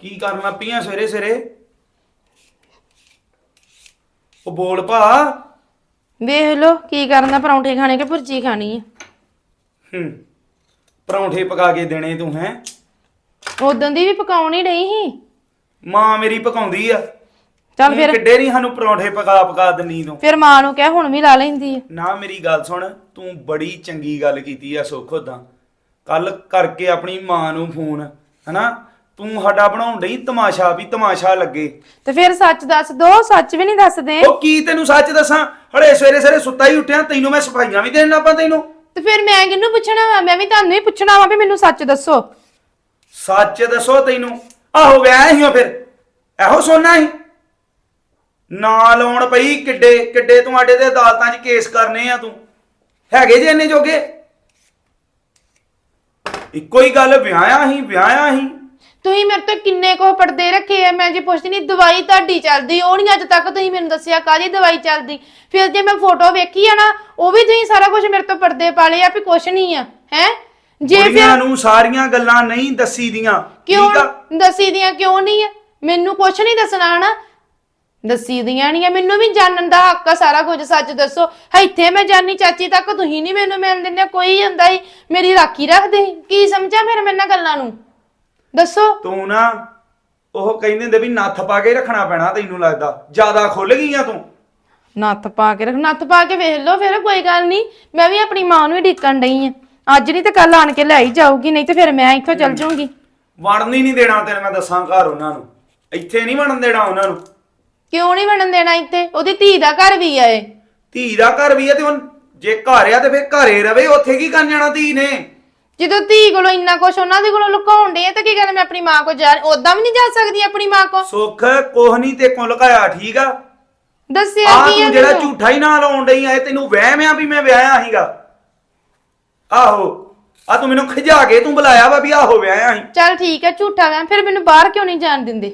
ਕੀ ਕਰਨ ਪਈਆਂ ਸਵੇਰੇ ਸਵੇਰੇ? ਉਹ ਬੋਲ ਭਾ ਵੇਖ ਲੋ ਕੀ ਕਰਨਾ ਪਰੌਂਠੇ ਖਾਣੇ ਕਿ ਭੁਰਜੀ ਖਾਣੀ ਹੈ ਹੂੰ। ਪਰੌਂਠੇ ਪਕਾ ਕੇ ਦੇਣੇ ਤੂੰ ਹੈ। ਉਦੋਂ ਦੀ ਵੀ ਪਕਾਉਣੀ ਨਹੀਂ ਸੀ। ਮਾਂ ਮੇਰੀ ਪਕਾਉਂਦੀ ਆ। ਚੱਲ ਫਿਰ ਕਿੱਡੇ ਨਹੀਂ ਸਾਨੂੰ ਪਰੌਂਠੇ ਪਕਾ ਪਕਾ ਦਿੰਨੀ ਤੂੰ। ਫਿਰ ਮਾਂ ਨੂੰ ਕਹਿ ਹੁਣ ਵੀ ਲਾ ਲੈਂਦੀ ਹੈ ਨਾ ਮੇਰੀ ਗੱਲ ਸੁਣ ਤੂੰ ਬੜੀ ਚੰਗੀ ਗੱਲ ਕੀਤੀ ਆ ਸੁੱਖ ਉਦਾਂ ਕੱਲ ਕਰਕੇ ਆਪਣੀ ਮਾਂ ਨੂੰ ਫੋਨ ਹਨਾ? ਤੂੰ ਸਾਡਾ ਬਣਾਉਣ ਡਈ ਤਮਾਸ਼ਾ ਵੀ ਤਮਾਸ਼ਾ ਲੱਗੇ। ਤੇ ਫਿਰ ਸੱਚ ਦੱਸ ਦੋ ਸੱਚ ਵੀ ਨਹੀਂ ਦੱਸਦੇ। ਉਹ ਕੀ ਤੈਨੂੰ ਸੱਚ ਦੱਸਾਂ? ਹੜੇ ਸਵੇਰੇ ਸਵੇਰੇ ਸੁੱਤਾ ਹੀ ਉੱਠਿਆ ਤੈਨੂੰ ਮੈਂ ਸਫਾਈਆਂ ਵੀ ਦੇਣ ਲੱਪਾਂ ਤੈਨੂੰ। ਤੇ ਫਿਰ ਮੈਂ ਕਿਹਨੂੰ ਪੁੱਛਣਾ ਵਾ? ਮੈਂ ਵੀ ਤੁਹਾਨੂੰ ਹੀ ਪੁੱਛਣਾ ਵਾ ਵੀ ਮੈਨੂੰ ਸੱਚ ਦੱਸੋ। ਸੱਚ ਦੱਸੋ ਤੈਨੂੰ। ਆਹੋ ਵਿਆਹ ਹੀ ਹੋ ਫਿਰ। ਇਹੋ ਸੋਨਾ ਹੀ। ਨਾ ਲਾਉਣ ਪਈ ਕਿੱਡੇ ਕਿੱਡੇ ਤੁਹਾਡੇ ਤੇ ਅਦਾਲਤਾਂ 'ਚ ਕੇਸ ਕਰਨੇ ਆ ਤੂੰ। ਹੈਗੇ ਜੇ ਇੰਨੇ ਜੋਗੇ? ਇੱਕੋ ਹੀ ਗੱਲ ਵਿਆਹਿਆ ਹੀ ਵਿਆਹਿਆ ਹੀ। ਤੁਸੀਂ ਮੇਰੇ ਤੋਂ ਕਿੰਨੇ ਕੋ ਪਰਦੇ ਰੱਖੇ ਆ? ਮੈਂ ਜੇ ਪੁੱਛਦੀ ਨਹੀਂ ਦਵਾਈ ਤੁਹਾਡੀ ਚੱਲਦੀ ਉਹ ਨਹੀਂ ਅੱਜ ਤੱਕ ਤੁਸੀਂ ਮੈਨੂੰ ਦੱਸਿਆ ਕਾਹਦੀ ਦਵਾਈ ਚੱਲਦੀ? ਫਿਰ ਜੇ ਮੈਂ ਫੋਟੋ ਵੇਖੀ ਆ ਨਾ ਉਹ ਵੀ ਤੁਸੀਂ ਸਾਰਾ ਕੁਝ ਮੇਰੇ ਤੋਂ ਪਰਦੇ ਪਾਲੇ ਆ ਵੀ ਕੁਛ ਨਹੀਂ ਆ ਹੈ? ਜੇ ਕੁੜੀਆਂ ਫਿਰ ਨੂੰ ਸਾਰੀਆਂ ਗੱਲਾਂ ਨਹੀਂ ਦੱਸੀ ਦੀਆਂ ਕਿਉਂ? ਦੱਸੀ ਦੀਆਂ ਕਿਉਂ ਨਹੀਂ ਆ? ਮੈਨੂੰ ਕੁਛ ਨਹੀਂ ਦੱਸਣਾ ਹਨਾ? ਦੱਸੀ ਦੀਆਂ ਨਹੀਂ ਆ ਮੈਨੂੰ ਵੀ ਜਾਣਨ ਦਾ ਹੱਕ ਆ ਸਾਰਾ ਕੁਝ ਸੱਚ ਦੱਸੋ। ਇੱਥੇ ਮੈਂ ਜਾਨੀ ਚਾਚੀ ਤੱਕ ਤੁਸੀਂ ਨਹੀਂ ਮੈਨੂੰ ਮਿਲ ਦਿੰਦੇ ਕੋਈ ਹੁੰਦਾ ਹੀ ਮੇਰੀ ਰਾਖੀ ਰੱਖਦੇ ਸੀ। ਕੀ ਸਮਝਿਆ ਫਿਰ ਮੈਨਾਂ ਗੱਲਾਂ ਨੂੰ? ਦੱਸੋ। ਤੂੰ ਨਾ ਉਹ ਕਹਿੰਦੇ ਹੁੰਦੇ ਵੀ ਨੱਥ ਪਾ ਕੇ ਰੱਖਣਾ ਪੈਣਾ ਤੈਨੂੰ ਲੱਗਦਾ। ਜ਼ਿਆਦਾ ਖੁੱਲ ਗਈਆਂ ਤੂੰ। ਨੱਥ ਪਾ ਕੇ ਰੱਖ ਨੱਥ ਪਾ ਕੇ ਵੇਖ ਲਓ ਫਿਰ ਕੋਈ ਗੱਲ ਨਹੀਂ। ਮੈਂ ਵੀ ਆਪਣੀ ਮਾਂ ਨੂੰ ਹੀ ਢੀਕਣ ਡਈ ਆ। ਅੱਜ ਨਹੀਂ ਤੇ ਕੱਲ ਆਣ ਕੇ ਲੈ ਹੀ ਜਾਊਗੀ ਨਹੀਂ ਤੇ ਫਿਰ ਮੈਂ ਇੱਥੋਂ ਚੱਲ ਜਾਊਂਗੀ। ਵੜਨ ਹੀ ਨਹੀਂ ਦੇਣਾ ਤੈਨੂੰ ਮੈਂ ਦੱਸਾਂ ਘਰ ਉਹਨਾਂ ਨੂੰ। ਇੱਥੇ ਨਹੀਂ ਵੜਨ ਦੇਣਾ ਉਹਨਾਂ ਨੂੰ। ਕਿਉਂ ਨਹੀਂ ਬਣਨ ਦੇਣਾ ਇੱਥੇ? ਉਹਦੀ ਧੀ ਦਾ ਘਰ ਵੀ ਆ ਇਹ। ਧੀ ਦਾ ਘਰ ਵੀ ਹੈ ਤੇ ਹੁਣ ਜੇ ਘਰ ਆ ਤੇ ਫੇਰ ਘਰੇ ਰਵੇ ਉੱਥੇ ਕੀ ਕਰਨ ਜਾਣਾ ਧੀ ਨੇ? ਜਦੋਂ ਧੀ ਕੋਲੋਂ ਇੰਨਾ ਕੁਛ ਉਹਨਾਂ ਦੇ ਕੋਲੋਂ ਲੁਕਾਉਣ ਦੇ ਤਾਂ ਕੀ ਗੱਲ ਮੈਂ ਆਪਣੀ ਮਾਂ ਕੋਲ ਜਾ ਉਦਾਂ ਵੀ ਨਹੀਂ ਜਾ ਸਕਦੀ ਆਪਣੀ ਮਾਂ ਕੋਲ? ਸੁੱਖ ਕੋਹ ਨਹੀਂ ਤੇ ਕੋ ਲੁਕਾਇਆ ਠੀਕ ਆ? ਦੱਸਿਆ ਆ ਕੀ ਆ ਤੂੰ ਜਿਹੜਾ? ਝੂਠਾ ਹੀ ਨਾ ਲਾਉਣ ਡਈ ਆ ਇਹ ਤੈਨੂੰ ਵਹਿਮ ਆ ਵੀ ਮੈਂ ਵਿਆਹਿਆ ਸੀਗਾ। ਆਹੋ ਆ ਤੂੰ ਮੈਨੂੰ ਖਿਜਾ ਕੇ ਤੂੰ ਬੁਲਾਇਆ ਵਾ ਵੀ ਆਹੋ ਵਿਆਹਿਆ ਸੀ। ਚੱਲ ਠੀਕ ਹੈ ਝੂਠਾ ਮੈਂ ਫਿਰ ਮੈਨੂੰ ਬਾਹਰ ਕਿਉਂ ਨਹੀਂ ਜਾਣ ਦਿੰਦੇ?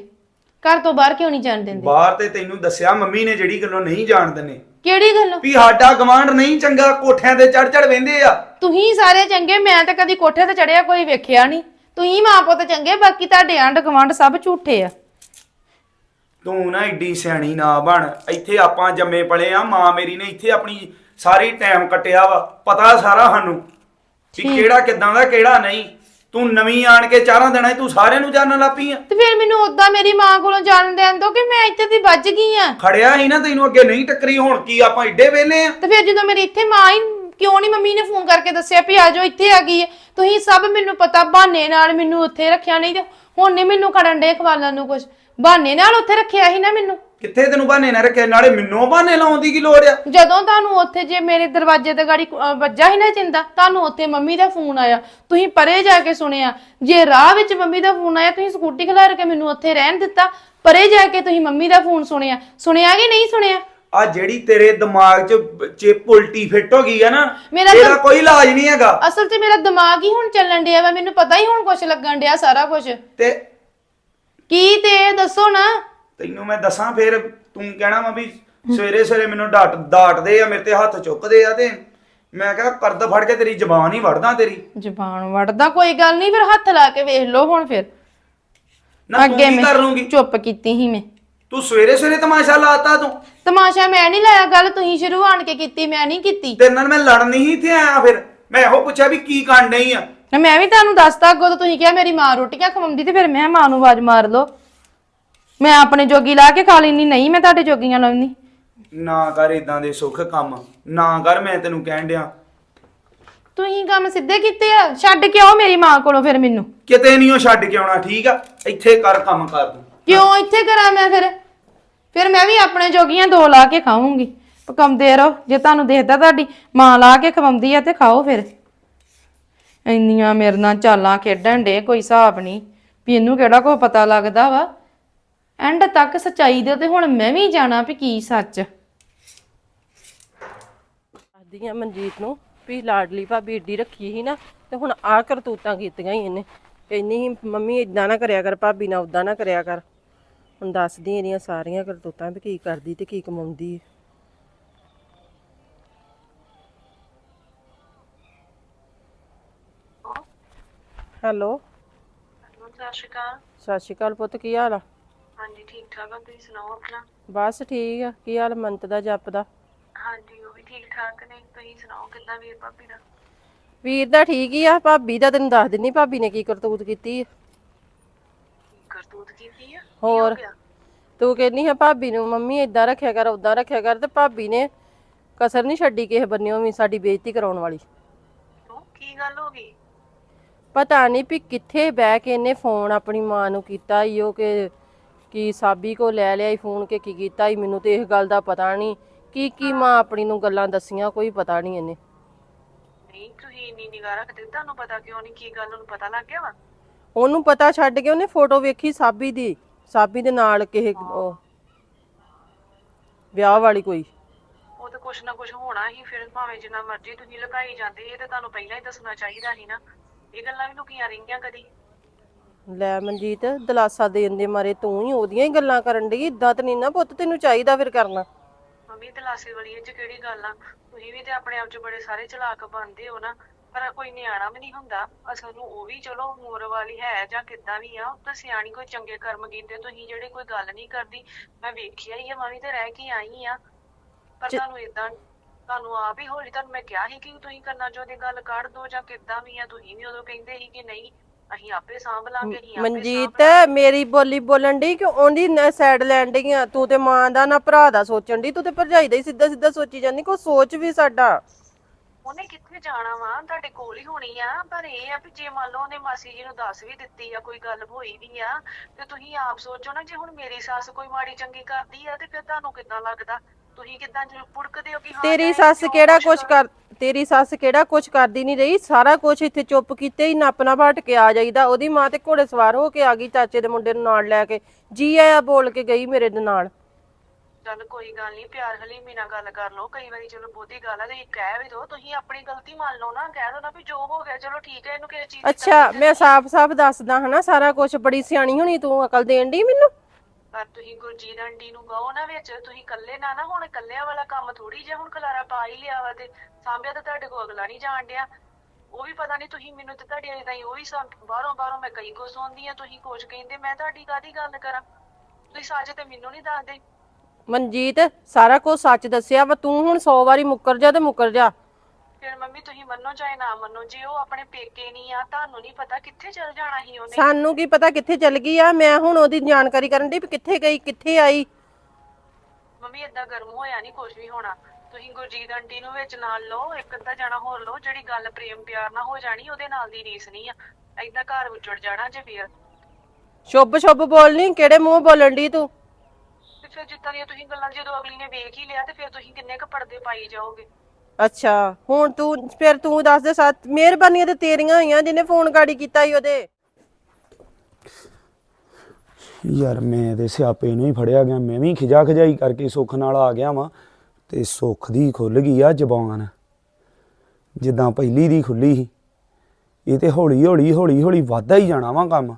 ਘਰ ਤੋਂ ਬਾਹਰ ਕਿਉਂ ਨਹੀਂ ਜਾਣ ਦਿੰਦੇ? ਬਾਹਰ ਤੇ ਤੈਨੂੰ ਦੱਸਿਆ ਮੰਮੀ ਨੇ ਜਿਹੜੀ ਗੱਲੋਂ ਨਹੀਂ ਜਾਣ ਦਿੰਨੇ ਕਿਹੜੀ ਗੱਲੋਂ? ਵੀ ਸਾਡਾ ਗਵਾਂਢ ਨਹੀਂ ਚੰਗਾ ਕੋਠਿਆਂ ਤੇ ਚੜ ਚੜ ਵਹਿੰਦੇ ਆ। ਤੁਸੀਂ ਸਾਰੇ ਚੰਗੇ ਮੈਂ ਤਾਂ ਕਦੀ ਕੋਠੇ ਤੇ ਚੜਿਆ ਕੋਈ ਵੇਖਿਆ ਨਹੀਂ। ਤੁਸੀਂ ਮਾਂ ਪੁੱਤ ਚੰਗੇ ਬਾਕੀ ਤੁਹਾਡੇ ਆਂਢ ਗੁਆਂਢ ਸਭ ਝੂਠੇ ਆ। ਤੂੰ ਨਾ ਏਡੀ ਸਿਆਣੀ ਨਾ ਬਣ। ਇੱਥੇ ਆਪਾਂ ਜੰਮੇ ਪਲੇ ਆ ਮਾਂ ਮੇਰੀ ਨੇ ਇੱਥੇ ਆਪਣੀ ਸਾਰੀ ਟਾਈਮ ਕੱਟਿਆ ਵਾ। ਪਤਾ ਸਾਰਾ ਸਾਨੂੰ ਵੀ। ਕਿਹੜਾ ਕਿਦਾਂ ਦਾ ਕਿਹੜਾ ਨਹੀਂ। ਤੂੰ ਨਵੀਂ ਆਣ ਕੇ ਚਾਰਾਂ ਦਿਨਾਂ 'ਚ ਤੂੰ ਸਾਰਿਆਂ ਨੂੰ ਜਾਣਨ ਲੱਪੀ ਆ। ਤੇ ਫਿਰ ਮੈਨੂੰ ਉਦਾਂ ਮੇਰੀ ਮਾਂ ਕੋਲੋਂ ਜਾਣ ਦੇਣ ਦੋ ਕਿ ਮੈਂ ਇੱਥੇ ਦੀ ਵੱਜ ਗਈ ਆ? ਖੜਿਆ ਹੀ ਨਾ ਤੈਨੂੰ ਅੱਗੇ ਨਹੀਂ ਟੱਕਰੀ ਹੁਣ ਕੀ ਆਪਾਂ ਏਡੇ ਵੇਲੇ ਆ? ਤੇ ਫਿਰ ਜਦੋਂ ਮੇਰੀ ਇੱਥੇ ਮਾਂ ਹੀ ਕਿਉਂ ਨਹੀਂ ਮੰਮੀ ਨੇ ਫੋਨ ਕਰਕੇ ਦੱਸਿਆ ਵੀ ਆਜੋ ਇੱਥੇ ਆ ਗਈ ਹੈ ਤੁਸੀਂ ਸਭ ਮੈਨੂੰ ਪਤਾ ਬਹਾਨੇ ਨਾਲ ਮੈਨੂੰ ਉੱਥੇ ਰੱਖਿਆ ਨਹੀਂ ਤੇ ਹੁਣ ਨਹੀਂ ਮੈਨੂੰ ਖੜਨ ਦੇ ਖਵਾਲਾਂ ਨੂੰ ਕੁਝ ਬਹਾਨੇ ਨਾਲ ਉੱਥੇ ਰੱਖਿਆ ਸੀ ਨਾ ਮੈਨੂੰ। ਕਿੱਥੇ ਤੈਨੂੰ ਬਹਾਨੇ ਨਾ ਰੱਖਿਆ? ਨਾਲੇ ਮੈਨੂੰ ਬਹਾਨੇ ਲਾਉਣ ਦੀ ਕੀ ਲੋੜ ਆ? ਜਦੋਂ ਤੁਹਾਨੂੰ ਉੱਥੇ ਜੇ ਮੇਰੇ ਦਰਵਾਜ਼ੇ ਤੇ ਗਾੜੀ ਅਹ, ਵੱਜਾ ਸੀ ਨਾ ਚਿੰਦਾ ਤੁਹਾਨੂੰ ਉੱਥੇ ਮੰਮੀ ਦਾ ਫੋਨ ਆਇਆ। ਤੁਸੀਂ ਪਰੇ ਜਾ ਕੇ ਸੁਣਿਆ। ਜੇ ਰਾਹ ਵਿੱਚ ਮੰਮੀ ਦਾ ਫੋਨ ਆਇਆ ਤੁਸੀਂ ਸਕੂਟੀ ਖਿਲਾਰ ਕੇ ਮੈਨੂੰ ਉੱਥੇ ਰਹਿਣ ਦਿੱਤਾ। ਪਰੇ ਜਾ ਕੇ ਤੁਸੀਂ ਮੰਮੀ ਦਾ ਫੋਨ ਸੁਣਿਆ। ਸੁਣਿਆ ਕਿ ਨਹੀਂ ਸੁਣਿਆ? ਆ ਜਿਹੜੀ ਤੇਰੇ ਦਿਮਾਗ 'ਚ ਚਿਪ ਉਲਟੀ ਫਿੱਟ ਹੋ ਗਈ ਆ ਨਾ ਮੇਰਾ ਇਹਦਾ ਕੋਈ ਇਲਾਜ ਨਹੀਂ ਹੈਗਾ। ਅਸਲ 'ਚ ਮੇਰਾ ਦਿਮਾਗ ਹੀ ਹੁਣ ਚੱਲਣ ਡਿਆ ਵਾ। ਮੈਨੂੰ ਪਤਾ ਹੀ ਹੁਣ ਕੁਝ ਲੱਗਣ ਡਿਆ ਸਾਰਾ ਕੁਝ ਤੇ ਕੀ ਤੇ ਇਹ ਦੱਸੋ ਨਾ। ਤੈਨੂੰ ਮੈਂ ਦੱਸਾਂ ਫੇਰ ਤੂੰ ਕਹਿਣਾ ਵਾ ਵੀ ਸਵੇਰੇ ਸਵੇਰੇ ਮੈਨੂੰ ਡਾਟ ਡਾਟਦੇ ਆ ਮੇਰੇ ਤੇ ਹੱਥ ਚੁੱਕਦੇ ਆ ਤੇ ਮੈਂ ਕਿਹਾ ਕਰਦ ਫੜ ਕੇ ਤੇਰੀ ਜ਼ਬਾਨ ਹੀ ਵੜਦਾ ਤੇਰੀ। ਜ਼ਬਾਨ ਵੜਦਾ ਕੋਈ ਗੱਲ ਨਹੀਂ ਫਿਰ ਹੱਥ ਲਾ ਕੇ ਵੇਖ ਲਓ ਹੁਣ ਫਿਰ। ਨਾ ਤੂੰ ਕੀ ਕਰ ਲੂੰਗੀ ਚੁੱਪ ਕੀਤੀ ਸੀ ਮੈਂ। ਤੂੰ ਸਵੇਰੇ ਸਵੇਰੇ ਤਮਾਸ਼ਾ ਲਾਤਾ ਤੂੰ। ਤਮਾਸ਼ਾ ਮੈਂ ਨਹੀਂ ਲਾਇਆ ਗੱਲ ਤੁਸੀਂ ਸ਼ੁਰੂ ਆਣ ਕੇ ਕੀਤੀ ਮੈਂ ਨਹੀਂ ਕੀਤੀ। ਤੇਰੇ ਨਾਲ ਮੈਂ ਲੜਨ ਨਹੀਂ ਇੱਥੇ ਆਇਆ ਫਿਰ। ਮੈਂ ਇਹੋ ਪੁੱਛਿਆ ਵੀ ਕੀ ਕਰਨ ਡਈ ਆ। ਮੈਂ ਵੀ ਤੁਹਾਨੂੰ ਦੱਸਤਾ ਅੱਗੋਂ ਤਾਂ ਤੁਸੀਂ ਕਿਹਾ ਮੇਰੀ ਮਾਂ ਰੋਟੀਆਂ ਖਵਾਉਂਦੀ ਤੇ ਫਿਰ ਮੈਂ ਮਾਂ ਨੂੰ ਆਵਾਜ਼ ਮਾਰ ਲਓ। ਮੈਂ ਆਪਣੇ ਜੋਗੀ ਲਾ ਕੇ ਖਾ ਲੈਣੀ ਨਹੀਂ ਮੈਂ ਤੁਹਾਡੇ ਜੋਗੀਆਂ ਲਾਉਣੀ ਨਾ ਕਰ ਇਦਾਂ ਦੇ ਸੁੱਖ ਕੰਮ ਨਾ ਕਰ ਮੈਂ ਤੈਨੂੰ ਕਹਿਣ ਡਿਆ। ਤੁਸੀਂ ਕੰਮ ਸਿੱਧੇ ਕੀਤੇ ਆ ਛੱਡ ਕੇ ਆਓ ਮੇਰੀ ਮਾਂ ਕੋਲੋਂ ਫਿਰ ਮੈਨੂੰ। ਕਿਤੇ ਨਹੀਂ ਉਹ ਛੱਡ ਕੇ ਆਉਣਾ ਠੀਕ ਆ? ਇੱਥੇ ਕਰ ਕੰਮ ਕਰ ਤੂੰ। ਕਿਉਂ ਇੱਥੇ ਕਰਾਂ ਮੈਂ ਫਿਰ? ਫਿਰ ਮੈਂ ਵੀ ਆਪਣੇ ਜੋਗੀਆਂ ਦੋ ਲਾ ਕੇ ਖਾਵਾਂਗੀ ਪਕਾਉਂਦੇ ਰਹੋ ਜੇ ਤੁਹਾਨੂੰ ਦੇਖਦਾ ਤੁਹਾਡੀ ਮਾਂ ਲਾ ਕੇ ਖਵਾਉਂਦੀ ਆ ਤੇ ਖਾਓ ਫਿਰ। ਇੰਨੀਆਂ ਮੇਰੇ ਨਾਲ ਚਾਲਾਂ ਖੇਡਣ ਦੇ ਕੋਈ ਹਿਸਾਬ ਨਹੀਂ। ਵੀ ਇਹਨੂੰ ਕਿਹੜਾ ਕੋਈ ਪਤਾ ਲੱਗਦਾ ਵਾ? ਐਂਡ ਤੱਕ ਸਚਾਈ ਦੇ ਤੇ ਹੁਣ ਮੈਂ ਵੀ ਜਾਣਾ ਵੀ ਕੀ ਸੱਚ। ਦੱਸਦੀ ਆ ਮਨਜੀਤ ਨੂੰ ਵੀ ਲਾਡਲੀ ਭਾਬੀ ਏਡੀ ਰੱਖੀ ਸੀ ਨਾ ਤੇ ਹੁਣ ਆ ਕਰਤੂਤਾਂ ਕੀਤੀਆਂ ਹੀ ਇਹਨੇ। ਇੰਨੀ ਹੀ ਮੰਮੀ ਇਦਾਂ ਨਾ ਕਰਿਆ ਕਰ ਭਾਬੀ ਨਾਲ ਉਦਾਂ ਨਾ ਕਰਿਆ ਕਰ। ਹੁਣ ਦੱਸਦੀ ਇਹਦੀਆਂ ਸਾਰੀਆਂ ਕਰਤੂਤਾਂ ਵੀ ਕੀ ਕਰਦੀ ਤੇ ਕੀ ਕਮਾਉਂਦੀ ਹੈਲੋ। ਸਤਿ ਸ਼੍ਰੀ ਅਕਾਲ। ਸਤਿ ਸ਼੍ਰੀ ਅਕਾਲ ਪੁੱਤ ਕੀ ਹਾਲ ਆ? ਹਾਂਜੀ ਠੀਕ ਠਾਕ ਆ ਤੁਸੀਂ ਸੁਣਾਓ ਆਪਣਾ? ਬਸ ਠੀਕ ਆ ਕੀ ਹਾਲ ਮੰਤ ਦਾ ਜੱਪ ਦਾ? ਹਾਂਜੀ ਉਹ ਵੀ ਠੀਕ ਠਾਕ ਨੇ ਤੁਸੀਂ ਸੁਣਾਓ ਕਿੱਦਾਂ ਵੀਰ ਭਾਬੀ ਦਾ? ਵੀਰ ਦਾ ਠੀਕ ਹੀ ਆ ਭਾਬੀ ਦਾ ਤੈਨੂੰ ਦੱਸ ਦਿੰਨੀ ਭਾਬੀ ਨੇ ਕੀ ਕਰਤੂਤ ਕੀਤੀ ਆ। ਕਰਤੂਤ ਕੀਤੀ ਆ? ਹੋਰ ਤੂੰ ਕਹਿੰਦੀ ਆ ਭਾਬੀ ਨੂੰ ਮੰਮੀ ਇਦਾਂ ਰੱਖਿਆ ਕਰ ਉਦਾਂ ਰੱਖਿਆ ਕਰ ਤੇ ਭਾਬੀ ਨੇ ਕਸਰ ਨਹੀਂ ਛੱਡੀ ਕਿਸੇ ਬੰਨਿਓ ਵੀ ਸਾਡੀ ਬੇਇੱਜ਼ਤੀ ਕਰਾਉਣ ਵਾਲੀ। ਕਿਉਂ? ਕੀ ਗੱਲ ਹੋ ਗਈ? ਪਤਾ ਨਹੀਂ ਵੀ ਕਿੱਥੇ ਬਹਿ ਕੇ ਇਹਨੇ ਫੋਨ ਆਪਣੀ ਮਾਂ ਨੂੰ ਕੀਤਾ ਈ ਉਹ ਕਿ ਕੀ ਸਾਬੀ ਕੋ ਲੈ ਲਿਆ ਈ ਫੋਨ ਕੇ ਕੀ ਕੀਤਾ ਈ ਮੈਨੂੰ ਤੇ ਇਸ ਗੱਲ ਦਾ ਪਤਾ ਨਹੀਂ ਕੀ ਕੀ ਮਾਂ ਆਪਣੀ ਨੂੰ ਗੱਲਾਂ ਦੱਸੀਆਂ ਕੋਈ ਪਤਾ ਨਹੀਂ ਇਹਨੇ। ਨਹੀਂ ਤੁਸੀਂ ਇੰਨੀ ਨਿਗਾਹ ਰੱਖਦੇ ਤੁਹਾਨੂੰ ਪਤਾ ਕਿਉਂ ਨਹੀਂ ਕੀ ਗੱਲ ਉਹਨੂੰ ਪਤਾ ਲੱਗ ਗਿਆ ਵਾ? ਉਹਨੂੰ ਪਤਾ ਛੱਡ ਕੇ ਉਹਨੇ ਫੋਟੋ ਵੇਖੀ ਸਾਬੀ ਦੀ। ਸਾਬੀ ਦੇ ਨਾਲ ਕਿਸੇ ਉਹ ਵਿਆਹ ਵਾਲੀ ਕੋਈ। ਉਹ ਤਾਂ ਕੁਛ ਨਾ ਕੁਛ ਹੋਣਾ ਹੀ ਫਿਰ ਭਾਵੇਂ ਜਿੰਨਾ ਮਰਜ਼ੀ ਤੁਸੀਂ ਲੁਕਾਈ ਜਾਂਦੇ ਇਹ ਤਾਂ ਤੁਹਾਨੂੰ ਪਹਿਲਾਂ ਹੀ ਦੱਸਣਾ ਚਾਹੀਦਾ ਸੀ ਨਾ। ਇਹ ਗੱਲਾਂ ਵੀ ਲੁਕੀਆਂ ਰਹੀਆਂ ਕਦੀ। ਲੈ ਮਨਜੀਤ ਦਲਾਸਾ ਦੇਣ ਦੇ ਮਾਰੇ ਤੂੰ ਹੀ ਉਹਦੀਆਂ ਹੀ ਗੱਲਾਂ ਕਰਨ ਡਈ ਇਦਾਂ ਤਾਂ ਨਹੀਂ ਨਾ ਪੁੱਤ ਤੈਨੂੰ ਚਾਹੀਦਾ ਫਿਰ ਕਰਨਾ। ਮੰਮੀ ਦਲਾਸੇ ਵਾਲੀ ਇਹ ਚ ਕਿਹੜੀ ਗੱਲ ਆ? ਤੁਸੀਂ ਵੀ ਤੇ ਆਪਣੇ ਆਪ ਚ ਬੜੇ ਸਾਰੇ ਚਲਾਕ ਬਣਦੇ ਹੋ ਨਾ ਪਰ ਕੋਈ ਨਿਆਣਾ ਵੀ ਨਹੀਂ ਹੁੰਦਾ। ਅਸਲ ਨੂੰ ਉਹ ਵੀ ਚਲੋ ਉਮਰ ਵਾਲੀ ਹੈ ਜਾਂ ਕਿੱਦਾਂ ਵੀ ਆ ਤਾਂ ਸਿਆਣੀ ਕੋਈ ਚੰਗੇ ਕਰਮ ਕੀਤੇ ਤੁਸੀਂ ਜਿਹੜੇ ਕੋਈ ਗੱਲ ਨਹੀਂ ਕਰਦੀ। ਮੈਂ ਵੇਖਿਆ ਹੀ ਆ ਮੈਂ ਵੀ ਤੇ ਰਹਿ ਕੇ ਆਈ ਆ। ਪਰ ਤੁਹਾਨੂੰ ਇਦਾਂ ਤੁਹਾਨੂੰ ਆਪ ਹੀ ਹੌਲੀ ਤੁਹਾਨੂੰ ਮੈਂ ਕਿਹਾ ਸੀ ਕਿ ਤੁਸੀਂ ਕਰਨਾ ਜੋ ਦੀ ਗੱਲ ਕੱਢ ਦੋ ਜਾਂ ਕਿੱਦਾਂ ਵੀ ਆ ਤੁਸੀਂ ਵੀ ਉਦੋਂ ਕਹਿੰਦੇ ਸੀ ਕਿ ਨਹੀਂ ਅਸੀਂ ਆਪੇ ਸਾਂਭ ਲਾਂਗੇ ਅਸੀਂ ਆਪੇ ਮਨਜੀਤ ਮੇਰੀ ਬੋਲੀ ਬੋਲਣ ਡਈ ਕਿ ਉਹਦੀ ਸਾਈਡ ਲੈਣ ਡਈ ਆ ਤੂੰ ਤੇ ਮਾਂ ਦਾ ਨਾ ਭਰਾ ਦਾ ਸੋਚਣ ਡਈ ਤੂੰ ਤੇ ਭਰਜਾਈ ਦਾ ਹੀ ਸਿੱਧਾ ਸਿੱਧਾ ਸੋਚੀ ਜਾਂਦੀ ਕੋਈ ਸੋਚ ਵੀ ਸਾਡਾ। ਉਹਨੇ ਕਿੱਥੇ ਜਾਣਾ ਵਾ? ਤੁਹਾਡੇ ਕੋਲ ਹੀ ਹੋਣੀ ਆ। ਪਰ ਇਹ ਆ ਵੀ ਜੇ ਮੰਨ ਲਓ ਉਹਨੇ ਮਾਸੀ ਜੀ ਨੂੰ ਦੱਸ ਵੀ ਦਿੱਤੀ ਆ ਕੋਈ ਗੱਲ ਹੋਈ ਵੀ ਆ ਤੇ ਤੁਸੀਂ ਆਪ ਸੋਚੋ ਨਾ ਜੇ ਹੁਣ ਮੇਰੀ ਸੱਸ ਕੋਈ ਮਾੜੀ ਚੰਗੀ ਕਰਦੀ ਆ ਤੇ ਫਿਰ ਤੁਹਾਨੂੰ ਕਿੱਦਾਂ ਲੱਗਦਾ? ਤੁਸੀਂ ਕਿੱਦਾਂ ਜਿਵੇਂ ਪੁੜਕਦੇ ਹੋ ਕਿ ਹਾਂ ਤੇਰੀ ਮੈਂ ਸੱਸ ਕਿਉਂ ਕਿਹੜਾ ਕੁਛ ਕਰ ਤੇਰੀ ਸੱਸ ਕਿਹੜਾ ਕੁਛ ਕਰਦੀ ਨਹੀਂ ਰਹੀ? ਸਾਰਾ ਕੁਛ ਇੱਥੇ ਚੁੱਪ ਕੀਤੇ ਹੀ ਨੱਪਣਾ ਭਟ ਕੇ ਆ ਜਾਈਦਾ। ਉਹਦੀ ਮਾਂ ਤੇ ਘੋੜੇ ਸਵਾਰ ਹੋ ਕੇ ਆ ਗਈ ਚਾਚੇ ਦੇ ਮੁੰਡੇ ਨੂੰ ਨਾਲ ਲੈ ਕੇ। ਜੀ ਆਇਆ ਬੋਲ ਕੇ ਗਈ ਮੇਰੇ ਦੇ ਨਾਲ। ਚੱਲ ਕੋਈ ਗੱਲ ਨਹੀਂ ਪਿਆਰ ਹਲੀਮੀ ਨਾਲ ਗੱਲ ਕਰ ਲਓ। ਕਈ ਵਾਰੀ ਚਲੋ ਬਹੁਤੀ ਗੱਲ ਆ ਤੇ ਕਹਿ ਵੀ ਦੋ ਤੁਸੀਂ ਆਪਣੀ ਗਲਤੀ ਮੰਨ ਲਓ ਨਾ ਕਹਿ ਦੋ ਨਾ ਵੀ ਜੋ ਹੋ ਗਿਆ ਚਲੋ ਠੀਕ ਹੈ ਇਹਨੂੰ ਕਿਸੇ ਚੀਜ਼ ਦੀ ਅੱਛਾ ਮੈਂ ਸਾਫ਼-ਸਾਫ਼ ਦੱਸਦਾ ਹਨਾ ਸਾਰਾ ਕੁਛ ਬੜੀ ਸਿਆਣੀ ਹੋਣੀ ਤੂੰ ਅਕਲ ਦੇਣ ਦੀ ਮੈਨੂੰ? ਪਰ ਤੁਸੀਂ ਗੁਰਜੀਤ ਆਂਟੀ ਨੂੰ ਕਹੋ ਨਾ ਵਿੱਚ, ਤੁਸੀਂ ਇਕੱਲੇ ਨਾ ਨਾ ਹੁਣ ਇਕੱਲਿਆਂ ਵਾਲਾ ਕੰਮ ਥੋੜੀ ਜਿਹਾ ਹੁਣ ਖਲਾਰਾ ਪਾ ਹੀ ਲਿਆ ਵਾ ਤੇ ਸਾਂਭਿਆ ਤਾਂ ਤੁਹਾਡੇ ਕੋਲ ਅਗਲਾ ਨਹੀਂ ਜਾਣ ਡਿਆ। ਉਹ ਵੀ ਪਤਾ ਨਹੀਂ ਤੁਸੀਂ ਮੈਨੂੰ ਤੇ ਤੁਹਾਡੀ ਅਜੇ ਤਾਈਂ ਉਹ ਵੀ ਸਾ- ਬਾਹਰੋਂ ਬਾਹਰੋਂ ਮੈਂ ਕਈ ਕੁਝ ਸੁਣਦੀ ਆ ਤੁਸੀਂ ਕੁਝ ਕਹਿੰਦੇ, ਮੈਂ ਤੁਹਾਡੀ ਕਾਦੀ ਗੱਲ ਕਰਾਂ? ਤੁਸੀਂ ਸੱਚ ਤੇ ਮੈਨੂੰ ਨਹੀਂ ਦੱਸਦੇ। ਮਨਜੀਤ, ਸਾਰਾ ਕੁਝ ਸੱਚ ਦੱਸਿਆ ਵਾ, ਤੂੰ ਹੁਣ 100 ਵਾਰੀ ਮੁੱਕਰ ਜਾ ਤੇ ਮੁੱਕਰ ਜਾ। ਫਿਰ ਮੰਮੀ ਤੁਸੀਂ ਮੰਨੋ ਚਾਹੇ ਨਾ ਮੰਨੋ ਜੇ ਉਹ ਆਪਣੇ ਪੇਕੇ ਨਹੀਂ ਆ ਤੁਹਾਨੂੰ ਨਹੀਂ ਪਤਾ ਕਿੱਥੇ ਚਲ ਜਾਣਾ ਸੀ ਉਹਨੇ। ਸਾਨੂੰ ਕੀ ਪਤਾ ਕਿੱਥੇ ਚਲ ਗਈ ਆ? ਮੈਂ ਹੁਣ ਉਹਦੀ ਜਾਣਕਾਰੀ ਕਰਨ ਦੀ ਵੀ ਕਿੱਥੇ ਗਈ ਕਿੱਥੇ ਆਈ? ਮੰਮੀ ਏਦਾਂ ਗਰਮ ਹੋਇਆ ਨਹੀਂ ਕੁਝ ਵੀ ਹੋਣਾ। ਤੁਸੀਂ ਗੁਰਜੀਤ ਆਂਟੀ ਨੂੰ ਵਿੱਚ ਨਾਲ ਲਓ ਇੱਕ ਅੱਧਾ ਜਾਣਾ ਹੋਰ ਲਓ ਜਿਹੜੀ ਗੱਲ ਪ੍ਰੇਮ ਪਿਆਰ ਨਾਲ ਹੋ ਜਾਣੀ ਉਹਦੇ ਨਾਲ ਦੀ ਰੀਸ ਨਹੀਂ ਆ। ਏਦਾਂ ਘਰ ਉੱਜੜ ਜਾਣਾ ਜੇ ਫਿਰ। ਸ਼ੁੱਭ ਸ਼ੁੱਭ ਬੋਲਣੀ? ਕਿਹੜੇ ਮੂੰਹ ਬੋਲਣ ਦੀ ਤੂੰ? ਤੇ ਫਿਰ ਜਿੱਦਾਂ ਦੀਆਂ ਤੁਸੀਂ ਗੱਲਾਂ ਜਦੋਂ ਅਗਲੀ ਨੇ ਵੇਖ ਹੀ ਲਿਆ ਤੇ ਫਿਰ ਤੁਸੀਂ ਕਿੰਨੇ ਕੁ ਪਰਦੇ ਪਾਈ ਜਾਓਗੇ? ਅੱਛਾ, ਹੁਣ ਤੂੰ, ਫਿਰ ਤੂੰ ਦੱਸ ਦੇ ਸੱਤ, ਮਿਹਰਬਾਨੀਆਂ ਤੇ ਤੇਰੀਆਂ ਹੋਈਆਂ ਜਿਹਨੇ ਫੋਨ ਗਾੜੀ ਕੀਤਾ ਸੀ ਉਹਦੇ। ਯਾਰ ਮੈਂ ਤੇ ਸਿਆਪੇ ਨੂੰ ਹੀ ਫੜਿਆ ਗਿਆ, ਮੈਂ ਵੀ ਖਿਜਾ ਖਜਾਈ ਕਰਕੇ ਸੁੱਖ ਨਾਲ ਆ ਗਿਆ ਵਾਂ, ਤੇ ਸੁੱਖ ਦੀ ਖੁੱਲ ਗਈ ਆ ਜ਼ਬਾਨ। ਜਿੱਦਾਂ ਪਹਿਲੀ ਦੀ ਖੁੱਲੀ ਸੀ, ਇਹ ਤੇ ਹੌਲੀ ਹੌਲੀ ਹੌਲੀ ਹੌਲੀ ਵੱਧਦਾ ਹੀ ਜਾਣਾ ਵਾ ਕੰਮ।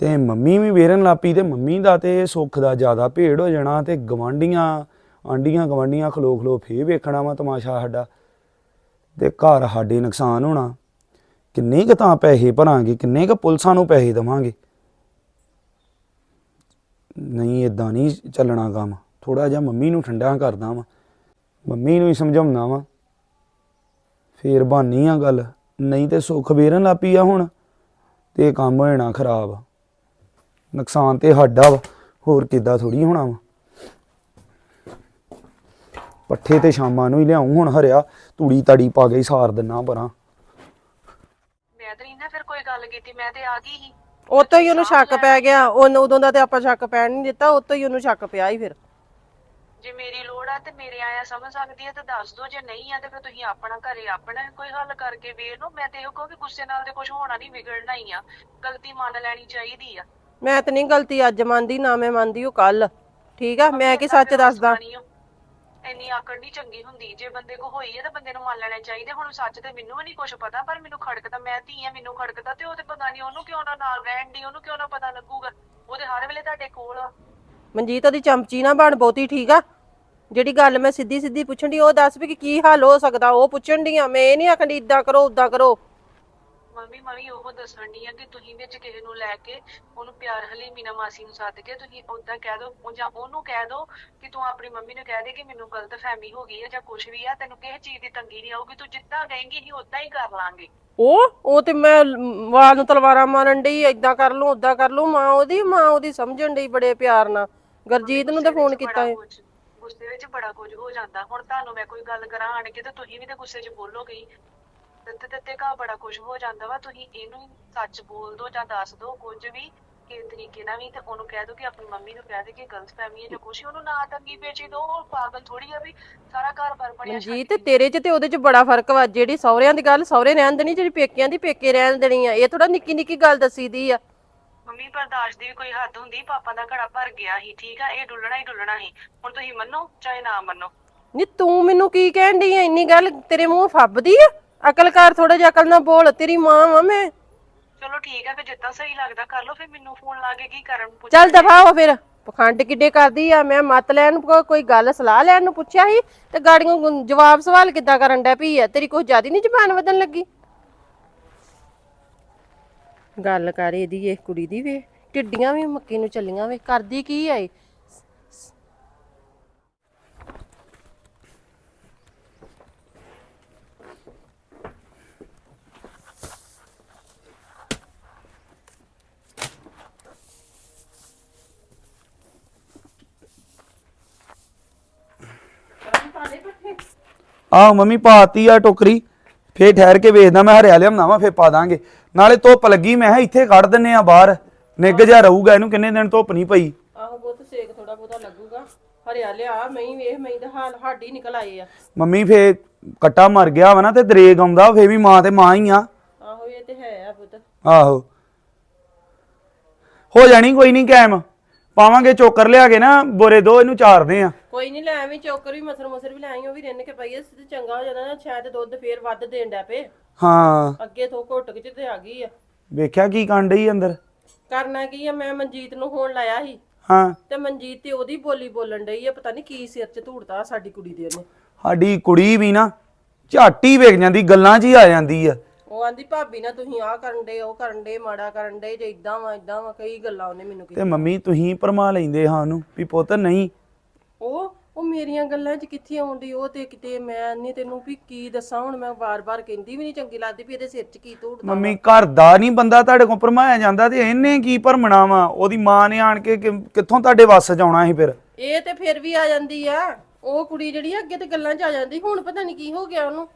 ਤੇ ਮੰਮੀ ਵੀ ਵੇਰਨ ਲਾਪੀ ਤੇ ਮੰਮੀ ਦਾ ਤੇ ਸੁੱਖ ਦਾ ਜ਼ਿਆਦਾ ਭੇੜ ਹੋ ਜਾਣਾ, ਤੇ ਗਵਾਂਡੀਆਂ ਆਂਡੀਆਂ ਗਵਾਂਡੀਆਂ ਖਲੋ ਖਲੋ ਫੇਰ ਵੇਖਣਾ ਵਾ ਤਮਾਸ਼ਾ ਸਾਡਾ। ਤੇ ਘਰ ਸਾਡੇ ਨੁਕਸਾਨ ਹੋਣਾ। ਕਿੰਨੇ ਕੁ ਤਾਂ ਪੈਸੇ ਭਰਾਂਗੇ, ਕਿੰਨੇ ਕੁ ਪੁਲਿਸਾਂ ਨੂੰ ਪੈਸੇ ਦੇਵਾਂਗੇ। ਨਹੀਂ ਇਦਾਂ ਨਹੀਂ ਚੱਲਣਾ ਕੰਮ। ਥੋੜਾ ਜਿਹਾ ਮੰਮੀ ਨੂੰ ਠੰਡਾ ਕਰਦਾ ਵਾਂ। ਮੰਮੀ ਨੂੰ ਹੀ ਸਮਝਾਉਣਾ ਵਾਂ। ਫੇਰ ਬਾਨੀ ਆ ਗੱਲ। ਨਹੀਂ ਤੇ ਸੁੱਖ ਵੇਰਨ ਲੱਪੀ ਆ ਹੁਣ। ਤੇ ਕੰਮ ਹੋ ਜਾਣਾ ਖਰਾਬ। ਨੁਕਸਾਨ ਤੇ ਸਾਡਾ ਵਾ। ਹੋਰ ਕਿੱਦਾਂ ਥੋੜੀ ਹੋਣਾ ਵਾ। ਪੱਠੇ ਤੇ ਸ਼ਾਮਾਂ ਨੂੰ ਹੀ ਲਿਆਉਂ ਹੁਣ ਹਰਿਆ ਤੂੜੀ ਤੜੀ ਪਾ ਕੇ ਹੀ ਸਾਰ ਦਿੰਨਾ ਪਰਾਂ। ਮੈਂ ਤੇ ਨਹੀਂ ਨਾ ਫਿਰ ਕੋਈ ਗੱਲ ਕੀਤੀ ਮੈਂ ਤੇ ਆ ਗਈ ਸੀ। ਉਤੋਂ ਹੀ ਉਹਨੂੰ ਸ਼ੱਕ ਪੈ ਗਿਆ ਉਹਨੂੰ ਉਦੋਂ ਦਾ ਤੇ ਆਪਾਂ ਸ਼ੱਕ ਪੈਣ ਨਹੀਂ ਦਿੱਤਾ ਉਤੋਂ ਹੀ ਉਹਨੂੰ ਸ਼ੱਕ ਪਿਆ ਹੀ ਫਿਰ। ਜੇ ਮੇਰੀ ਲੋੜ ਆ ਤੇ ਮੇਰੇ ਆਇਆ ਸਮਝ ਸਕਦੀ ਆ ਤੇ ਦੱਸ ਦੋ ਜੇ ਨਹੀਂ ਆ ਤੇ ਫਿਰ ਤੁਸੀਂ ਆਪਣਾ ਘਰੇ ਆਪਣਾ ਕੋਈ ਹੱਲ ਕਰਕੇ ਵੇਖ ਲਓ। ਮੈਂ ਤੇ ਇਹੋ ਕਹੋ ਕਿ ਗੁੱਸੇ ਨਾਲ ਤੇ ਕੁਝ ਹੋਣਾ ਨਹੀਂ ਵਿਗੜਨਾ ਹੀ ਆ। ਗਲਤੀ ਮੰਨ ਲੈਣੀ ਚਾਹੀਦੀ ਆ। ਮੈਂ ਤੇ ਨਹੀਂ ਗਲਤੀ ਅੱਜ ਮੰਨਦੀ ਨਾ ਮੈਂ ਮੰਨਦੀ ਉਹ ਕੱਲ ਠੀਕ ਆ? ਮੈਂ ਕੀ ਸੱਚ ਦੱਸਦਾ? ਨਹੀਂ। ਇੰਨੀ ਆਕੜ ਨਹੀਂ ਚੰਗੀ ਹੁੰਦੀ। ਜੇ ਬੰਦੇ ਕੋ ਹੋਈ ਹੈ ਤਾਂ ਬੰਦੇ ਨੂੰ ਮੰਨ ਲੈਣਾ ਚਾਹੀਦਾ। ਹੁਣ ਸੱਚ ਤੇ ਮੈਨੂੰ ਵੀ ਨਹੀਂ ਕੁਝ ਪਤਾ, ਪਰ ਮੈਨੂੰ ਖੜਕਦਾ ਮੈਂ ਧੀ ਆ ਮੈਨੂੰ ਖੜਕਦਾ ਤੇ ਉਹ ਤੇ ਪਤਾ ਨਹੀਂ ਉਹਨੂੰ ਕਿਉਂ ਨਾ ਨਾਲ ਰਹਿਣ ਦੀ, ਉਹਨੂੰ ਕਿਉਂ ਨਾ ਪਤਾ ਲੱਗੂਗਾ। ਉਹਦੇ ਹਰ ਵੇਲੇ ਤੁਹਾਡੇ ਕੋਲ ਆ। ਮਨਜੀਤ, ਉਹਦੀ ਚਮਚੀ ਨਾ ਬਣ, ਬਹੁਤੀ ਠੀਕ ਆ। ਜਿਹੜੀ ਗੱਲ ਮੈਂ ਸਿੱਧੀ ਸਿੱਧੀ ਪੁੱਛਣ ਦੀ ਉਹ ਦੱਸ ਵੀ ਕਿ ਕੀ ਹੱਲ ਹੋ ਸਕਦਾ। ਉਹ ਪੁੱਛਣ ਦੀ ਆ, ਮੈਂ ਇਹ ਨਹੀਂ ਆਖਣ ਦੀ ਇਦਾਂ ਕਰੋ, ਉਦਾਂ ਕਰੋ। ਮੰਮੀ ਮੈਂ ਵੀ ਉਹ ਦੱਸਣ ਦੀ ਆ ਕਿ ਤੁਸੀਂ ਵਿੱਚ ਕਿਸੇ ਨੂੰ ਲੈ ਕੇ ਉਹਨੂੰ ਪਿਆਰ ਹਲੀਮੀ ਨਾਲ ਮਾਸੀ ਨੂੰ ਸੱਦ ਕੇ ਤੁਸੀਂ ਉਦਾਂ ਕਹਿ ਦਿਓ ਉਹ ਜਾਂ ਉਹਨੂੰ ਕਹਿ ਦਿਓ ਕਿ ਤੂੰ ਆਪਣੀ ਮੰਮੀ ਨੂੰ ਕਹਿ ਦੇ ਕਿ ਮੈਨੂੰ ਗਲਤ ਫਹਿਮੀ ਹੋ ਗਈ ਹੈ ਜਾਂ ਕੁਝ ਵੀ ਆ ਤੈਨੂੰ ਕਿਸੇ ਚੀਜ਼ ਦੀ ਤੰਗੀ ਨਹੀਂ ਆਊਗੀ ਤੂੰ ਜਿੱਦਾਂ ਕਹੇਂਗੀ ਅਸੀਂ ਉਦਾਂ ਹੀ ਕਰ ਲਾਂਗੇ। ਉਹ ਉਹ ਤੇ ਮੈਂ ਵਾਲ ਨੂੰ ਤਲਵਾਰਾਂ ਮਾਰਨ ਡਈ ਏਦਾਂ ਕਰ ਲੂੰ ਉਦਾਂ ਕਰ ਲੂੰ ਮਾਂ ਉਹਦੀ ਮਾਂ ਉਹਦੀ ਸਮਝਣ ਡਈ ਬੜੇ ਪਿਆਰ ਨਾਲ। ਗਰਜੀਤ ਨੂੰ ਤਾਂ ਫੋਨ ਕੀਤਾ ਹੈ ਗੁੱਸੇ ਵਿੱਚ ਬੜਾ ਕੁਝ ਹੋ ਜਾਂਦਾ। ਹੁਣ ਤੁਹਾਨੂੰ ਮੈਂ ਕੋਈ ਗੱਲ ਕਰਾਂ ਆਣ ਕੇ ਤੇ ਤੁਸੀਂ ਵੀ ਤੇ ਗੁੱਸੇ 'ਚ ਬੋਲੋਗੇ ਦਿੱਤੇ ਦਿੱਤੇ ਕਾ ਬੜਾ ਕੁਝ ਹੋ ਜਾਂਦਾ ਵਾ ਤੁਸੀਂ ਇਹਨੂੰ ਹੀ ਸੱਚ ਬੋਲ ਦਿਓ ਜਾਂ ਦੱਸ ਦਿਓ ਕੁਝ ਵੀ ਕਿਸ ਤਰੀਕੇ ਨਾਲ ਵੀ ਤੇ ਉਹਨੂੰ ਕਹਿ ਦਿਓ ਕਿ ਆਪਣੀ ਮੰਮੀ ਨੂੰ ਕਹਿ ਦੇ ਕਿ ਗਲਤ ਫਹਿਮੀ ਹੈ ਜਾਂ ਕੁਛ ਉਹਨੂੰ ਨਾ ਤੰਗੀ ਵੇਚੀ ਦੋ ਉਹ ਪਾਗਲ ਥੋੜੀ ਆ ਵੀ ਸਾਰਾ ਘਰ ਬਾਰ ਬਣਿਆ ਮਨਜੀਤ ਤੇਰੇ 'ਚ ਤੇ ਉਹਦੇ 'ਚ ਬੜਾ ਫ਼ਰਕ ਵਾ ਜਿਹੜੀ ਸਹੁਰਿਆਂ ਦੀ ਗੱਲ ਸਹੁਰੇ ਰਹਿਣ ਦੇਣੀ ਜਿਹੜੀ ਪੇਕਿਆਂ ਦੀ ਪੇਕੇ ਰਹਿਣ ਦੇਣੀ ਆ ਇਹ ਥੋੜਾ ਨਿੱਕੀ ਨਿੱਕੀ ਗੱਲ ਦੱਸੀ ਦੀ ਆ। ਮੰਮੀ ਬਰਦਾਸ਼ਤ ਦੀ ਵੀ ਕੋਈ ਹੱਦ ਹੁੰਦੀ ਪਾਪਾ ਦਾ ਘੜਾ ਭਰ ਗਿਆ ਸੀ ਠੀਕ ਆ ਇਹ ਡੁੱਲਣਾ ਹੀ ਡੁੱਲਣਾ ਸੀ ਹੁਣ ਤੁਸੀਂ ਮੰਨੋ ਚਾਹੇ ਨਾ ਮੰਨੋ। ਨੀ ਤੂੰ ਮੈਨੂੰ ਕੀ ਕਹਿਣ ਡਈ ਆ ਇੰਨੀ ਗੱਲ ਤੇਰੇ ਮੂੰਹ ਫੱਬਦੀ ਆ? ਅਕਲ ਕਰ ਥੋੜਾ ਜਿਹਾ ਅਕਲ ਨਾਲ ਬੋਲ ਤੇਰੀ ਮਾਂ ਵਾ ਮੈਂ। ਚਲੋ ਠੀਕ ਆ ਫਿਰ ਜਿੱਦਾਂ ਸਹੀ ਲੱਗਦਾ ਕਰ ਲਓ ਫਿਰ ਮੈਨੂੰ ਫੋਨ ਲਾ ਕੇ ਕੀ ਕਰਨ ਪੁੱਛ ਚੱਲ ਦਫਾ ਹੋ ਫਿਰ ਪਖੰਡ ਕਿੱਡੇ ਕਰਦੀ ਆ ਮੈਂ ਮਤ ਲੈਣ ਕੋ- ਕੋਈ ਗੱਲ ਸਲਾਹ ਲੈਣ ਨੂੰ ਪੁੱਛਿਆ ਸੀ ਤੇ ਗਾੜੀਆਂ ਗੁੰ- ਜਵਾਬ ਸਵਾਲ ਕਿੱਦਾਂ ਕਰਨ ਡੈ ਪਈ ਆ ਤੇਰੀ ਕੋਈ ਜ਼ਿਆਦਾ ਨਹੀਂ ਜ਼ਬਾਨ ਵਧਣ ਲੱਗੀ। ਗੱਲ ਕਰ ਇਹਦੀ ਇਹ ਕੁੜੀ ਦੀ ਵੇ ਟਿੱਡੀਆਂ ਵੀ ਮੱਕੀ ਨੂੰ ਚੱਲੀਆਂ ਵੇ ਕਰਦੀ ਕੀ ਆ ਇਹ? ਆਹ ਮੰਮੀ ਪਾਤੀ ਆ ਟੋਕਰੀ ਫੇਰ ਠਹਿਰ ਕੇ ਵੇਚਦਾ ਮੈਂ ਹਰਿਆ ਲਿਆਉਣਾ ਵਾ ਫੇਰ ਪਾ ਦਾਂਗੇ। ਨਾਲੇ ਧੁੱਪ ਲੱਗੀ ਮੈਂ ਕਿਹਾ ਇੱਥੇ ਕੱਢ ਦਿੰਨੇ ਆ ਬਾਹਰ ਨਿੱਘ ਜਾ ਰਹੂਗਾ ਇਹਨੂੰ ਕਿੰਨੇ ਦਿਨ ਧੁੱਪ ਨਹੀਂ ਪਈ। ਆਹੋ ਬਹੁਤ ਸੇਕ ਥੋੜਾ ਬਹੁਤਾ ਲੱਗੂਗਾ। ਹਰਿਆ ਲਿਆ ਮੈਂ ਵੇਖ ਮੈਂ ਦਾ ਹਾਲ ਹਾਡੀ ਨਿਕਲ ਆਏ ਆ। ਮੰਮੀ ਫੇਰ ਕੱਟਾ ਮਰ ਗਿਆ ਵਾ ਨਾ ਤੇ ਦਰੇਗ ਆਉਂਦਾ ਫੇਰ ਵੀ ਮਾਂ ਤੇ ਮਾਂ ਹੀ ਆ। ਆਹੋ ਇਹ ਤੇ ਹੈ ਆ ਪੁੱਤ। ਆਹੋ। ਹੋ ਜਾਣੀ ਕੋਈ ਨਹੀਂ ਕਾਇਮ ਪਾਵਾਂਗੇ ਚੋਕਰ ਲਿਆ ਕੇ ਨਾ ਬੋਰੇ ਦੋ ਇਹਨੂੰ ਚਾਰਦੇ ਆ। ਕੋਈ ਨਹੀਂ ਲੈ ਆਵੀਂ ਚੋਕਰ ਵੀ ਮਸਰ ਮਸਰ ਵੀ ਲੈ ਆਈ ਉਹ ਵੀ ਰਿੰਨ ਕੇ ਪਈ ਐ ਤੇ ਚੰਗਾ ਹੋ ਜਾਣਾ ਨਾ ਸ਼ਾਇਦ ਦੁੱਧ ਫੇਰ ਵੱਧ ਦੇਣ ਡੈ ਪਏ। ਹਾਂ। ਅੱਗੇ ਤੋਂ ਘੁੱਟ ਕੇ ਤੇ ਆ ਗਈ ਆ ਵੇਖਿਆ ਕੀ ਕਾਂਡਈ ਅੰਦਰ? ਕਰਨਾ ਕੀ ਆ ਮੈਂ ਮਨਜੀਤ ਨੂੰ ਫੋਨ ਲਾਇਆ ਸੀ। ਹਾਂ। ਤੇ ਮਨਜੀਤ ਤੇ ਉਹਦੀ ਬੋਲੀ ਬੋਲਣ ਡਈ ਆ ਪਤਾ ਨਹੀਂ ਕੀ ਸਿਰ 'ਚ ਧੂੜਤਾ ਸਾਡੀ ਕੁੜੀ ਦੇ ਉਹਨੇ। ਸਾਡੀ ਕੁੜੀ ਵੀ ਨਾ ਝਾਟੀ ਹੀ ਵੇਖ ਜਾਂਦੀ ਗੱਲਾਂ 'ਚ ਹੀ ਆ ਜਾਂਦੀ ਆ ਉਹ ਆਂਦੀ ਭਾਬੀ ਨਾ ਤੁਸੀਂ ਆਹ ਕਰਨ ਦੇ ਉਹ ਕਰਨ ਦੇ ਮਾੜਾ ਕਰਨ ਦੇ ਜੇ ਇਦਾਂ ਵਾ ਇਦਾਂ ਵਾ ਕਈ ਗੱਲਾਂ ਉਹਨੇ ਮੈਨੂੰ ਕੀਤੀ ਤੇ ਮੰਮੀ ਤੁਸੀਂ ਪਰਮਾ ਲੈਂਦੇ ਹਾਂ ਉਹਨੂੰ ਵੀ ਪੁੱਤ ਨਹੀਂ। ਉਹ ਉਹ ਮੇਰੀਆਂ ਗੱਲਾਂ 'ਚ ਕਿੱਥੇ ਆਉਂਦੀ ਉਹ ਤੇ ਕਿਤੇ ਮੈਂ ਨਹੀਂ ਤੈਨੂੰ ਵੀ ਕੀ ਦੱਸਾਂ ਹੁਣ ਮੈਂ ਵਾਰ-ਵਾਰ ਕਹਿੰਦੀ ਵੀ ਨਹੀਂ ਚੰਗੀ ਲੱਗਦੀ ਵੀ ਇਹਦੇ ਸਿਰ 'ਚ ਕੀ ਧੂੜਦਾ ਮੰਮੀ ਘਰ ਦਾ ਨਹੀਂ ਬੰਦਾ ਤੁਹਾਡੇ ਕੋਲ ਪਰਮਾਇਆ ਜਾਂਦਾ ਤੇ ਇਹਨੇ ਕੀ ਭਰਮਣਾ ਵਾ? ਉਹਦੀ ਮਾਂ ਨੇ ਆਣ ਕੇ ਕਿ- ਕਿੱਥੋਂ ਤੁਹਾਡੇ ਵੱਸ ਚ ਆਉਣਾ ਸੀ ਫਿਰ? ਇਹ ਤੇ ਫਿਰ ਵੀ ਆ ਜਾਂਦੀ ਆ। ਉਹ ਕੁੜੀ ਜਿਹੜੀ ਆ, ਅੱਗੇ ਤੇ ਗੱਲਾਂ 'ਚ ਆ ਜਾਂਦੀ ਹੁਣ ਪਤਾ ਨਹੀਂ ਕੀ ਹੋ ਗਿਆ ਉਹਨੂੰ।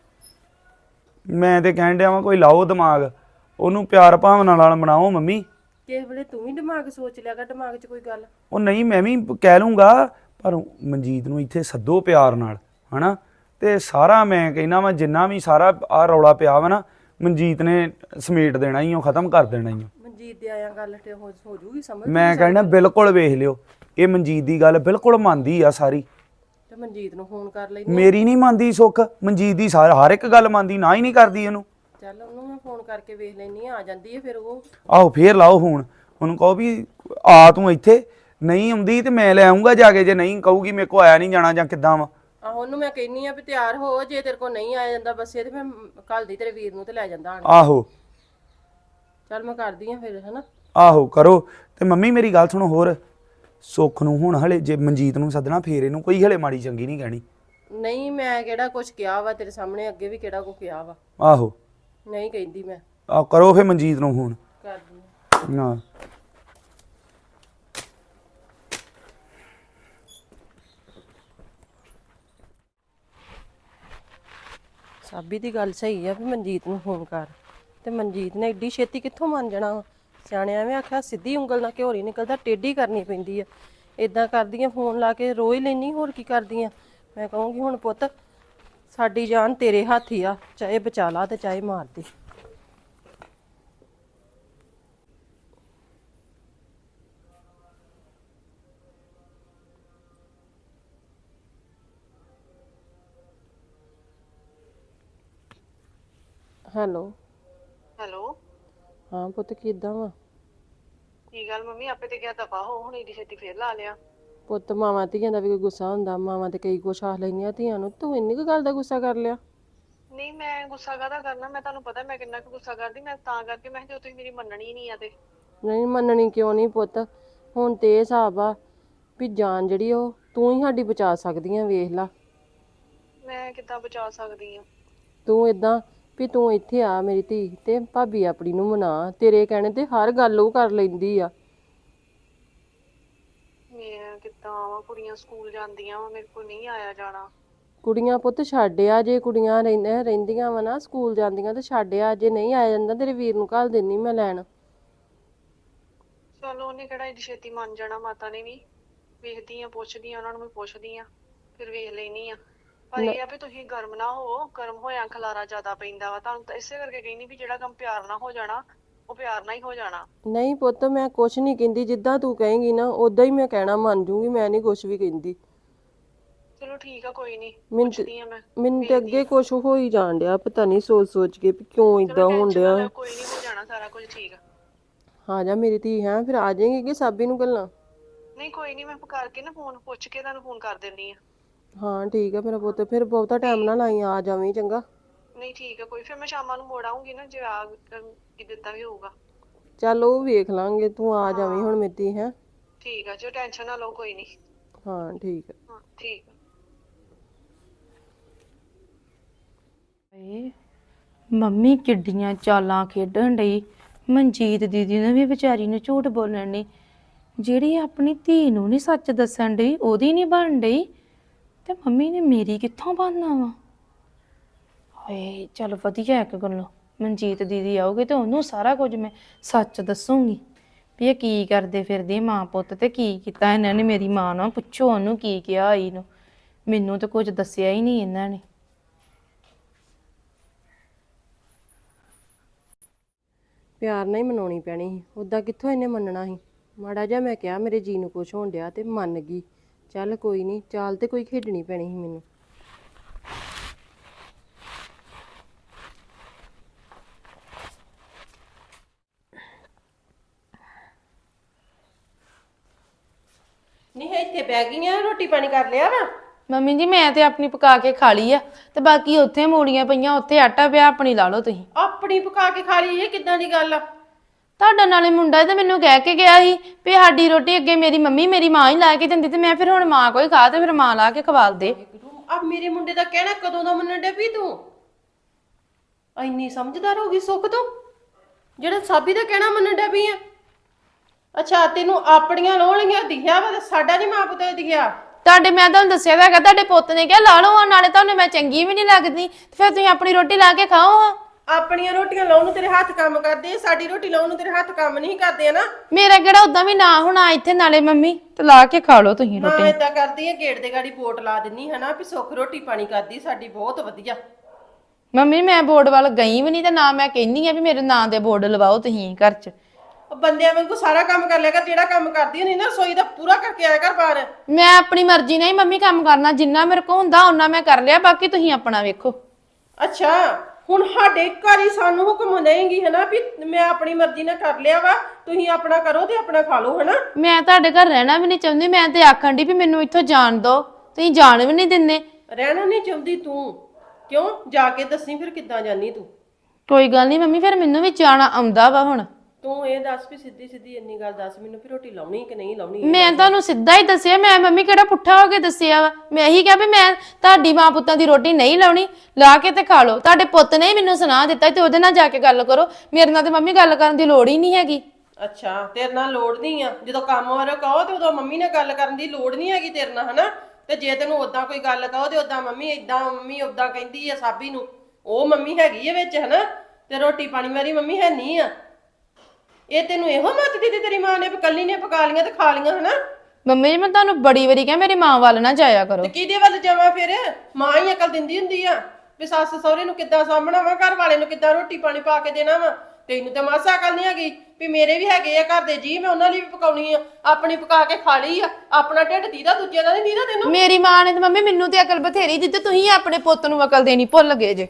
ਮੈਂ ਤੇ ਕਹਿਣ ਡਿਆ ਵਾਂ ਕੋਈ ਲਾਓ ਦਿਮਾਗ। ਉਹਨੂੰ ਪਿਆਰ ਭਾਵਨਾ ਨਾਲ ਬਣਾਓ ਮੰਮੀ। ਕਿਸੇ ਵੇਲੇ ਤੂੰ ਵੀ ਦਿਮਾਗ ਸੋਚ ਲਿਆ ਕਰ ਦਿਮਾਗ 'ਚ ਕੋਈ ਗੱਲ। ਉਹ ਨਹੀਂ ਮੈਂ ਵੀ ਕਹਿ ਲੂੰਗਾ ਪਰ ਮਨਜੀਤ ਨੂੰ ਇੱਥੇ ਸੱਦੋ ਪਿਆਰ ਨਾਲ ਹਨਾ? ਤੇ ਸਾਰਾ ਮੈਂ ਕਹਿਣਾ ਵਾ ਜਿੰਨਾ ਵੀ ਸਾਰਾ ਆ ਰੌਲਾ ਪਿਆ ਵਾ ਨਾ ਮਨਜੀਤ ਨੇ ਸਮੇਟ ਦੇਣਾ ਹੀ ਉਹ ਖਤਮ ਕਰ ਦੇਣਾ ਹੀ। ਮਨਜੀਤ ਦੇ ਆਇਆ ਗੱਲ ਤੇ ਹੋ ਹੋ ਜੂਗੀ ਸਮਝ? ਮੈਂ ਕਹਿਣਾ ਬਿਲਕੁਲ ਵੇਖ ਲਿਓ ਇਹ ਮਨਜੀਤ ਦੀ ਗੱਲ ਬਿਲਕੁਲ ਮੰਨਦੀ ਆ ਸਾਰੀ। ਮਨਜੀਤ ਨੂੰ ਫੋਨ ਕਰ ਲਈ ਮੇਰੀ ਨਹੀਂ ਮੰਨਦੀ ਸੁੱਖ ਮਨਜੀਤ ਦੀ ਸਾਰ ਹਰ ਇੱਕ ਗੱਲ ਮੰਨਦੀ ਨਾ ਹੀ ਨਹੀਂ ਕਰਦੀ ਇਹਨੂੰ। ਚੱਲ ਉਹਨੂੰ ਮੈਂ ਫੋਨ ਕਰਕੇ ਵੇਖ ਲੈਣੀ ਆ ਜਾਂਦੀ ਹੈ ਫਿਰ ਉਹ। ਆਹੋ ਫੇਰ ਲਾਓ ਫੋਨ। ਉਹਨੂੰ ਕਹੋ ਵੀ ਆ ਤੂੰ ਇੱਥੇ ਨਹੀਂ ਆਉਂਦੀ ਤੇ ਮੈਂ ਲੈ ਆਉਂਗਾ ਜਾ ਕੇ ਜੇ ਨਹੀਂ ਕਹੂਗੀ ਮੇਰੇ ਕੋ ਆਇਆ ਨਹੀਂ ਜਾਣਾ ਜਾਂ ਕਿੱਦਾਂ ਵਾ। ਆਹੋ ਉਹਨੂੰ ਮੈਂ ਕਹਿੰਨੀ ਆ ਵੀ ਤਿਆਰ ਹੋ ਜੇ ਤੇਰੇ ਕੋਲ ਨਹੀਂ ਆਇਆ ਜਾਂਦਾ ਬੱਸੇ ਤੇ ਫਿਰ ਕੱਲ ਦੀ ਤੇਰੇ ਵੀਰ ਨੂੰ ਤੇ ਲੈ ਜਾਂਦਾ ਆਣ ਆਹੋ। ਚੱਲ ਮੈਂ ਕਰਦੀ ਆ ਫਿਰ ਹਨਾ? ਆਹੋ ਕਰੋ। ਤੇ ਮੰਮੀ ਮੇਰੀ ਗੱਲ ਸੁਣੋ ਹੋਰ। ਸੁੱਖ ਨੂੰ ਹੁਣ ਹਲੇ ਜੇ ਮਨਜੀਤ ਨੂੰ ਸੱਦਣਾ ਫੇਰ ਇਹਨੂੰ ਕੋਈ ਹਲੇ ਮਾੜੀ ਚੰਗੀ ਨਹੀਂ ਕਹਿਣੀ। ਨਹੀਂ ਮੈਂ ਕਿਹੜਾ ਕੁਝ ਕਿਹਾ ਵਾ ਤੇਰੇ ਸਾਹਮਣੇ ਅੱਗੇ ਵੀ ਕਿਹੜਾ ਕੁਝ ਕਿਹਾ ਵਾ। ਆਹੋ। ਨਹੀਂ ਕਹਿੰਦੀ ਮੈਂ। ਆ ਕਰੋ ਫੇਰ ਮਨਜੀਤ ਨੂੰ ਫੋਨ ਕਰਦੀ ਆ ਹਾਂ। ਸਾਬੀ ਦੀ ਗੱਲ ਸਹੀ ਆ ਵੀ ਮਨਜੀਤ ਨੂੰ ਫੋਨ ਕਰ। ਤੇ ਮਨਜੀਤ ਨੇ ਏਡੀ ਛੇਤੀ ਕਿੱਥੋਂ ਮੰਨ ਜਾਣਾ ਵਾ? ਸਿਆਣਿਆਂ ਐਵੇਂ ਆਖਿਆ, ਸਿੱਧੀ ਉਂਗਲ ਨਾਲ ਘਿਓ ਨਹੀਂ ਨਿਕਲਦਾ, ਟੇਢੀ ਕਰਨੀ ਪੈਂਦੀ ਆ। ਇਦਾਂ ਕਰਦੀਆਂ, ਫੋਨ ਲਾ ਕੇ ਰੋਈ ਲੈਣੀ ਹੋਰ ਕੀ ਕਰਦੀਆਂ? ਮੈਂ ਕਹੂੰਗੀ, ਹੁਣ ਪੁੱਤ, ਸਾਡੀ ਜਾਨ ਤੇਰੇ ਹੱਥ ਹੀ ਆ, ਚਾਹੇ ਬਚਾ ਲਾ ਤੇ ਚਾਹੇ ਮਾਰ ਦੇ। ਹੈਲੋ। ਹੈਲੋ। ਹਾਂ ਪੁੱਤ ਕਿੱਦਾਂ ਵਾ? ਕੀ ਗੱਲ ਮੰਮੀ ਆਪੇ ਤੇ ਗਿਆ ਦਫਾ ਹੋ ਹੁਣ ਇਹਦੀ ਛੇਤੀ ਫੇਰ ਲਾ ਲਿਆ। ਪੁੱਤ ਮਾਵਾਂ ਧੀਆਂ ਦਾ ਵੀ ਕੋਈ ਗੁੱਸਾ ਹੁੰਦਾ ਮਾਵਾਂ ਤੇ ਕਈ ਕੁਛ ਆਖ ਲੈਂਦੀਆਂ ਧੀਆਂ ਨੂੰ। ਤੂੰ ਇੰਨੀ ਕੁ ਗੱਲ ਦਾ ਗੁੱਸਾ ਕਰ ਲਿਆ? ਨਹੀਂ ਮੈਂ ਗੁੱਸਾ ਕਾਹਦਾ ਕਰਨਾ? ਮੈਂ ਤੁਹਾਨੂੰ ਪਤਾ ਮੈਂ ਕਿੰਨਾ ਕੁ ਗੁੱਸਾ ਕਰਦੀ ਮੈਂ ਤਾਂ ਕਰਕੇ ਮੈਂ ਕਿਹਾ ਜੇ ਤੁਸੀਂ ਮੇਰੀ ਮੰਨਣੀ ਨਹੀਂ ਆ ਤੇ। ਨਹੀਂ ਮੰਨਣੀ ਕਿਉਂ ਨਹੀਂ ਪੁੱਤ? ਹੁਣ ਤੇ ਇਹ ਹਿਸਾਬ ਆ ਵੀ ਜਾਨ ਜਿਹੜੀ ਉਹ ਤੂੰ ਹੀ ਸਾਡੀ ਬਚਾ ਸਕਦੀ ਆ ਵੇਖ ਲਾ। ਮੈਂ ਕਿੱਦਾਂ ਬਚਾ ਸਕਦੀ ਆ? ਤੂੰ ਇਦਾਂ ਵੀ ਤੂੰ ਇੱਥੇ ਆ ਮੇਰੀ ਧੀ ਤੇ ਭਾਬੀ ਆਪਣੀ ਨੂੰ ਮਨਾ। ਤੇਰੇ ਕਹਿਣੇ ਤੇ ਹਰ ਗੱਲ ਉਹ ਕਰ ਲੈਂਦੀ ਆ। ਮੈਂ ਕਿੱਦਾਂ ਆਵਾਂ ਕੁੜੀਆਂ ਸਕੂਲ ਜਾਂਦੀਆਂ ਵਾ ਮੇਰੇ ਕੋਲ ਨਹੀਂ ਆਇਆ ਜਾਣਾ। ਕੁੜੀਆਂ ਪੁੱਤ ਛੱਡਿਆ ਜੇ ਕੁੜੀਆਂ ਰਹਿੰਦੀਆਂ ਰਹਿੰਦੀਆਂ ਵਾ ਨਾ ਸਕੂਲ ਜਾਂਦੀਆਂ ਤੇ ਛੱਡਿਆ ਜੇ ਨਹੀਂ ਆਇਆ ਜਾਂਦਾ ਤੇਰੇ ਵੀਰ ਨੂੰ ਘੱਲ ਦਿੰਨੀ ਮੈਂ ਲੈਣ। ਚਲੋ ਉਹਨੇ ਕਿਹੜਾ ਏਡੀ ਛੇਤੀ ਮੰਨ ਜਾਣਾ ਮਾਤਾ ਨੇ ਵੀ। ਵੇਖਦੀ ਆ ਪੁੱਛਦੀ ਆ ਉਹਨਾਂ ਨੂੰ ਵੀ ਪੁੱਛਦੀ ਆ ਫਿਰ ਵੇਖ ਲੈਣੀ ਆ। ਪਰ ਇਹ ਆ ਵੀ ਤੁਸੀਂ ਗਰਮ ਨਾ ਹੋ ਗਰਮ ਹੋਇਆ ਖਲਾਰਾ ਜ਼ਿਆਦਾ ਪੈਂਦਾ ਵਾ। ਤੁਹਾਨੂੰ ਤਾਂ ਇਸੇ ਕਰਕੇ ਕਹਿੰਦੀ ਵੀ ਜਿਹੜਾ ਕੰਮ ਪਿਆਰ ਨਾਲ ਹੋ ਜਾਣਾ ਉਹ ਪਿਆਰ ਨਾਲ ਹੀ ਹੋ ਜਾਣਾ। ਨਹੀਂ ਪੁੱਤ ਮੈਂ ਕੁਛ ਨਹੀਂ ਕਹਿੰਦੀ ਜਿੱਦਾਂ ਤੂੰ ਕਹੇਂਗੀ ਨਾ ਉਦਾਂ ਹੀ ਮੈਂ ਕਹਿਣਾ ਮੰਨ ਜੂਗੀ ਮੈਂ ਨਹੀਂ ਕੁਛ ਵੀ ਕਹਿੰਦੀ। ਚਲੋ ਠੀਕ ਆ ਕੋਈ ਨਹੀਂ ਮੈਨੂੰ ਤੇ- ਪੁੱਛਦੀ ਆ ਮੈਂ ਮੈਨੂੰ ਤੇ ਅੱਗੇ ਕੁਛ ਹੋ ਹੀ ਜਾਣ ਡਿਆ ਪਤਾ ਨਹੀਂ ਸੋਚ ਸੋਚ ਕੇ ਵੀ ਕਿਉਂ ਇਦਾਂ ਹੋਣ ਡਿਆ। ਕੋਈ ਨਹੀਂ ਹੋ ਜਾਣਾ ਸਾਰਾ ਕੁਝ ਠੀਕ ਆ। ਜਾ ਮੇਰੀ ਧੀ ਹੈ ਫਿਰ ਆ ਜਾਏਗੀ ਕਿ ਸਾਬੀ ਨੂੰ ਗੱਲਾਂ? ਨਹੀਂ ਕੋਈ ਨਹੀਂ ਮੈਂ ਕਰਕੇ ਨਾ ਫੋਨ ਪੁੱਛ ਕੇ ਤੁਹਾਨੂੰ ਫੋਨ ਕਰ ਦਿੰਨੀ ਆ। ਹਾਂ ਠੀਕ ਹੈ ਮੇਰਾ ਪੁੱਤ ਫਿਰ ਬਹੁਤਾ ਟਾਈਮ ਨਾ ਲਾਈ ਆ ਜਾਵੀਂ ਚੰਗਾ। ਨਹੀਂ ਠੀਕ ਆ ਕੋਈ ਫਿਰ ਮੈਂ ਸ਼ਾਮਾਂ ਨੂੰ ਮੋੜ ਆਉਂਗੀ ਨਾ ਜੇ ਆ ਕਿ ਦਿੱਤਾ ਵੀ ਹੋਊਗਾ। ਚੱਲ ਉਹ ਵੇਖ ਲਾਂਗੇ ਤੂੰ ਆ ਜਾਵੀਂ ਹੁਣ ਮੇਰੀ ਧੀ ਹੈ। ਠੀਕ ਆ ਜੋ ਟੈਨਸ਼ਨ ਨਾ ਲਓ ਕੋਈ ਨਹੀਂ। ਹਾਂ ਠੀਕ ਹੈ ਹਾਂ ਠੀਕ ਆ। ਏ ਮੰਮੀ ਕਿੱਡੀਆਂ ਚਾਲਾਂ ਖੇਡਣ ਡਈ। ਮਨਜੀਤ ਦੀਦੀ ਨੇ ਵੀ ਵਿਚਾਰੀ ਨੂੰ ਝੂਠ ਬੋਲਣ ਡਈ। ਜਿਹੜੀ ਆਪਣੀ ਧੀ ਨੂੰ ਨਹੀਂ ਸੱਚ ਦੱਸਣ ਡਈ ਉਹਦੀ ਨਹੀਂ ਬਣ ਡਈ। ਤੇ ਮੰਮੀ ਨੇ ਮੇਰੀ ਕਿੱਥੋਂ ਬਣਨਾ ਵਾ? ਹਾਏ, ਚਲ ਵਧੀਆ ਇੱਕ ਗੱਲੋਂ। ਮਨਜੀਤ ਦੀਦੀ ਆਉਗੇ ਤੇ ਉਹਨੂੰ ਸਾਰਾ ਕੁਝ ਮੈਂ ਸੱਚ ਦੱਸੂਗੀ ਵੀ ਇਹ ਕੀ ਕਰਦੇ ਫਿਰਦੇ ਮਾਂ ਪੁੱਤ ਤੇ ਕੀ ਕੀਤਾ ਇਹਨਾਂ ਨੇ, ਮੇਰੀ ਮਾਂ ਨੂੰ ਪੁੱਛੋ ਉਹਨੂੰ ਕੀ ਕਿਹਾ ਆਈ ਨੂੰ। ਮੈਨੂੰ ਤਾਂ ਕੁਝ ਦੱਸਿਆ ਹੀ ਨਹੀਂ ਇਹਨਾਂ ਨੇ। ਪਿਆਰ ਨਾਲ ਹੀ ਮਨਾਉਣੀ ਪੈਣੀ ਸੀ। ਉਦਾਂ ਕਿੱਥੋਂ ਇਹਨੇ ਮੰਨਣਾ ਸੀ? ਮਾੜਾ ਜਿਹਾ ਮੈਂ ਕਿਹਾ ਮੇਰੇ ਜੀ ਨੂੰ ਕੁਛ ਹੋਣ ਡਿਆ ਤੇ ਮੰਨ ਗਈ। ਚੱਲ ਕੋਈ ਨਹੀਂ ਚਾਲ ਤੇ ਕੋਈ ਖੇਡਣੀ ਪੈਣੀ ਸੀ ਮੈਨੂੰ। ਨਹੀਂ ਇੱਥੇ ਬਹਿ ਗਈਆਂ ਰੋਟੀ ਪਾਣੀ ਕਰ ਲਿਆ ਵਾ? ਮੰਮੀ ਜੀ ਮੈਂ ਤੇ ਆਪਣੀ ਪਕਾ ਕੇ ਖਾ ਲਈ ਆ ਤੇ ਬਾਕੀ ਉੱਥੇ ਮੂੜੀਆਂ ਪਈਆਂ ਉੱਥੇ ਆਟਾ ਪਿਆ ਆਪਣੀ ਲਾ ਲਓ ਤੁਸੀਂ। ਆਪਣੀ ਪਕਾ ਕੇ ਖਾ ਲਈ ਇਹ ਕਿੱਦਾਂ ਦੀ ਗੱਲ ਆ? ਤੁਹਾਡਾ ਨਾਲੇ ਮੁੰਡਾ ਤੇ ਮੈਨੂੰ ਕਹਿ ਕੇ ਗਿਆ ਸੀ ਵੀ ਸਾਡੀ ਰੋਟੀ ਅੱਗੇ ਮੇਰੀ ਮੰਮੀ ਮੇਰੀ ਮਾਂ ਹੀ ਲਾ ਕੇ ਦਿੰਦੀ ਤੇ ਮੈਂ ਫਿਰ ਹੁਣ ਮਾਂ ਕੋਈ ਖਾ ਤੇ ਫਿਰ ਮਾਂ ਲਾ ਕੇ ਖਵਾਲ ਦੇ। ਆ ਮੇਰੇ ਮੁੰਡੇ ਦਾ ਕਹਿਣਾ ਕਦੋਂ ਦਾ ਮੰਨਣ ਡਿਆ ਵੀ ਤੂੰ? ਇੰਨੀ ਸਮਝਦਾਰ ਹੋ ਗਈ ਸੁੱਖ ਤੂੰ? ਜਿਹੜਾ ਸਾਬੀ ਦਾ ਕਹਿਣਾ ਮੰਨਣ ਡਿਆ ਵੀ ਆ। ਅੱਛਾ ਤੈਨੂੰ ਆਪਣੀਆਂ ਲੋਹਲੀਆਂ ਦਿਖਿਆ ਵਾ ਤੇ ਸਾਡਾ ਨਹੀਂ ਮਾਂ ਪੁੱਤ ਦਿਖਿਆ? ਤੁਹਾਡੇ ਮੈਂ ਤੁਹਾਨੂੰ ਦੱਸਿਆ ਤਾਂ ਹੈਗਾ ਤੁਹਾਡੇ ਪੁੱਤ ਨੇ ਕਿਹਾ ਲਾ ਲਓ ਆ, ਨਾਲੇ ਤੁਹਾਨੂੰ ਮੈਂ ਚੰਗੀ ਵੀ ਨਹੀਂ ਲੱਗਦੀ। ਤੇ ਫਿਰ ਤੁਸੀਂ ਆਪਣੀ ਰੋਟੀ ਲਾ ਕੇ ਖਾਓ ਆ। ਆਪਣੀਆਂ ਰੋਟੀਆਂ ਲਾਉਣ ਨੂੰ ਤੇਰੇ ਹੱਥ ਕੰਮ ਕਰਦੇ ਆ, ਸਾਡੀ ਰੋਟੀ ਲਾਉਣ ਨੂੰ ਤੇਰੇ ਹੱਥ ਕੰਮ ਨਹੀਂ ਕਰਦੇ ਆ ਨਾ। ਮੇਰਾ ਕਿਹੜਾ ਉਦਾਂ ਵੀ ਨਾ ਹੋਣਾ ਇੱਥੇ ਨਾਲੇ ਮੰਮੀ ਤੇ ਲਾ ਕੇ ਖਾ ਲਓ ਤੁਸੀਂ ਮਾਂ ਰੋਟੀ। ਏਦਾਂ ਕਰਦੀ ਆ ਗੇਟ ਦੇ ਗਾੜੀ ਪੋਟ ਲਾ ਦਿੰਨੀ ਹਨਾ ਵੀ ਸੁੱਖ ਰੋਟੀ ਪਾਣੀ ਕਰਦੀ ਸਾਡੀ ਬਹੁਤ ਵਧੀਆ। ਮੰਮੀ ਮੈਂ ਬੋਰਡ ਵੱਲ ਗਈ ਵੀ ਨਹੀਂ ਤੇ ਨਾ ਮੈਂ ਕਹਿੰਦੀ ਆ ਵੀ ਮੇਰੇ ਨਾਂ ਦੇ ਬੋਰਡ ਲਵਾਓ ਤੁਸੀਂ ਘਰ 'ਚ। ਉਹ ਬੰਦਿਆਂ ਵਾਂਗੂ ਸਾਰਾ ਕੰਮ ਕਰ ਲਿਆ ਕਰ ਜਿਹੜਾ ਕੰਮ ਕਰਦੀ ਨਹੀਂ ਨਾ ਰਸੋਈ ਦਾ ਪੂਰਾ ਕਰਕੇ ਆਇਆ ਕਰ ਬਾਹਰ। ਮੈਂ ਆਪਣੀ ਮਰਜ਼ੀ ਨਾਲ ਹੀ ਮੰਮੀ ਕੰਮ ਕਰਨਾ ਜਿੰਨਾ ਮੇਰੇ ਕੋਲ ਹੁੰਦਾ ਉਹਨਾਂ ਮੈਂ ਕਰ ਲਿਆ ਬਾਕੀ ਤੁਸੀਂ ਆਪਣਾ ਵੇਖੋ। ਅੱਛਾ। ਹੁਣ ਸਾਡੇ ਘਰ ਹੀ ਸਾਨੂੰ ਹੁਕਮ ਦੇਂਗੀ ਹਨਾ ਵੀ ਮੈਂ ਆਪਣੀ ਮਰਜ਼ੀ ਨਾਲ ਕਰ ਲਿਆ ਵਾ ਤੁਸੀਂ ਆਪਣਾ ਕਰੋ ਤੇ ਆਪਣਾ ਖਾ ਲਓ ਹਨਾ? ਮੈਂ ਤੁਹਾਡੇ ਘਰ ਰਹਿਣਾ ਵੀ ਨਹੀਂ ਚਾਹੁੰਦੀ ਮੈਂ ਤੇ ਆਖਣ ਦੀ ਵੀ ਮੈਨੂੰ ਇੱਥੋਂ ਜਾਣ ਦਿਓ ਤੁਸੀਂ ਜਾਣ ਵੀ ਨਹੀਂ ਦਿੰਦੇ। ਰਹਿਣਾ ਨਹੀਂ ਚਾਹੁੰਦੀ ਤੂੰ ਕਿਉਂ? ਜਾ ਕੇ ਦੱਸੀ ਫਿਰ ਕਿੱਦਾਂ ਜਾਨੀ ਤੂੰ। ਕੋਈ ਗੱਲ ਨਹੀਂ ਮੰਮੀ ਫਿਰ ਮੈਨੂੰ ਵੀ ਜਾਣਾ ਆਉਂਦਾ ਵਾ ਹੁਣ। ਤੂੰ ਇਹ ਦੱਸ ਵੀ ਸਿੱਧੀ ਸਿੱਧੀ ਇੰਨੀ ਗੱਲ ਦੱਸ ਮੈਨੂੰ ਵੀ ਰੋਟੀ ਲਾਉਣੀ ਕਿ ਨਹੀਂ ਲਾਉਣੀ ਮੈਂ ਤੁਹਾਨੂੰ ਸਿੱਧਾ ਹੀ ਦੱਸਿਆ ਮੈਂ ਮੰਮੀ ਕਿਹੜਾ ਪੁੱਠਾ ਹੋ ਕੇ ਦੱਸਿਆ ਵਾ? ਮੈਂ ਇਹੀ ਕਿਹਾ ਵੀ ਮੈਂ ਤੁਹਾਡੀ ਮਾਂ ਪੁੱਤਾਂ ਦੀ ਰੋਟੀ ਨਹੀਂ ਲਾਉਣੀ ਲਾ ਕੇ ਤੇ ਖਾ ਲਓ। ਤੁਹਾਡੇ ਪੁੱਤ ਨੇ ਹੀ ਮੈਨੂੰ ਸੁਣਾ ਦਿੱਤਾ ਤੇ ਉਹਦੇ ਨਾਲ ਜਾ ਕੇ ਗੱਲ ਕਰੋ। ਮੇਰੇ ਨਾਲ ਤੇ ਮੰਮੀ ਗੱਲ ਕਰਨ ਦੀ ਲੋੜ ਹੀ ਨਹੀਂ ਹੈਗੀ। ਅੱਛਾ ਤੇਰੇ ਨਾਲ ਲੋੜ ਨਹੀਂ ਆ। ਜਦੋਂ ਕੰਮ ਵਾਰੋ ਕਹੋ ਤੇ ਉਦੋਂ ਮੰਮੀ ਨਾਲ ਗੱਲ ਕਰਨ ਦੀ ਲੋੜ ਨਹੀਂ ਹੈਗੀ ਤੇਰੇ ਨਾਲ ਹਨਾ? ਤੇ ਜੇ ਤੈਨੂੰ ਉਦਾਂ ਕੋਈ ਗੱਲ ਕਹੋ ਤੇ ਉਦਾਂ ਮੰਮੀ ਇਦਾਂ ਮੰਮੀ ਉਦਾਂ ਕਹਿੰਦੀ ਆ ਸਾਬੀ ਨੂੰ। ਉਹ ਮੰਮੀ ਹੈਗੀ ਆ ਵਿੱਚ ਹਨਾ? ਤੇ ਰੋਟੀ ਪਾਣੀ ਵਾਲੀ ਮੰਮੀ ਹੈ ਨਹੀਂ ਆ। ਇਹ ਤੈਨੂੰ ਇਹੋ ਮੱਤ ਦਿੱਤੀ ਤੇਰੀ ਮਾਂ ਨੇ ਵੀ ਕੱਲੀ ਨੇ ਪਕਾ ਲੀਆਂ ਤੇ ਖਾ ਲੀਆਂ ਹਨਾ? ਮੰਮੀ ਜੀ ਮੈਂ ਤੁਹਾਨੂੰ ਬੜੀ ਵਾਰੀ ਕਿਹਾ ਮੇਰੀ ਮਾਂ ਵੱਲ ਨਾ ਜਾਇਆ ਕਰੋ। ਤੇ ਕਿਹਦੇ ਵੱਲ ਜਾਵਾਂ ਫਿਰ? ਮਾਂ ਹੀ ਅਕਲ ਦਿੰਦੀ ਹੁੰਦੀ ਆ ਵੀ ਸੱਸ ਸਹੁਰੇ ਨੂੰ ਕਿੱਦਾਂ ਸਾਂਭਣਾ ਵਾ ਘਰ ਵਾਲੇ ਨੂੰ ਕਿੱਦਾਂ ਰੋਟੀ ਪਾਣੀ ਪਾ ਕੇ ਦੇਣਾ ਵਾ। ਤੈਨੂੰ ਤੇ ਮਾਸਾ ਅਕਲ ਨਹੀਂ ਹੈਗੀ ਵੀ ਮੇਰੇ ਵੀ ਹੈਗੇ ਆ ਘਰ ਦੇ ਜੀ ਮੈਂ ਉਹਨਾਂ ਲਈ ਵੀ ਪਕਾਉਣੀ ਆ। ਆਪਣੀ ਪਕਾ ਕੇ ਖਾ ਲਈ ਆ ਆਪਣਾ ਢਿੱਡ ਦੀਦਾ ਦੂਜੇ ਦਾ ਨਹੀਂ ਦੀਦਾ ਤੈਨੂੰ? ਮੇਰੀ ਮਾਂ ਨੇ ਤੇ ਮੰਮੀ ਮੈਨੂੰ ਤੇ ਅਕਲ ਬਥੇਰੀ ਦਿੱਤੀ ਤੁਸੀਂ ਆਪਣੇ ਪੁੱਤ ਨੂੰ ਅਕਲ ਦੇਣੀ ਭੁੱਲ ਗਏ ਜੇ।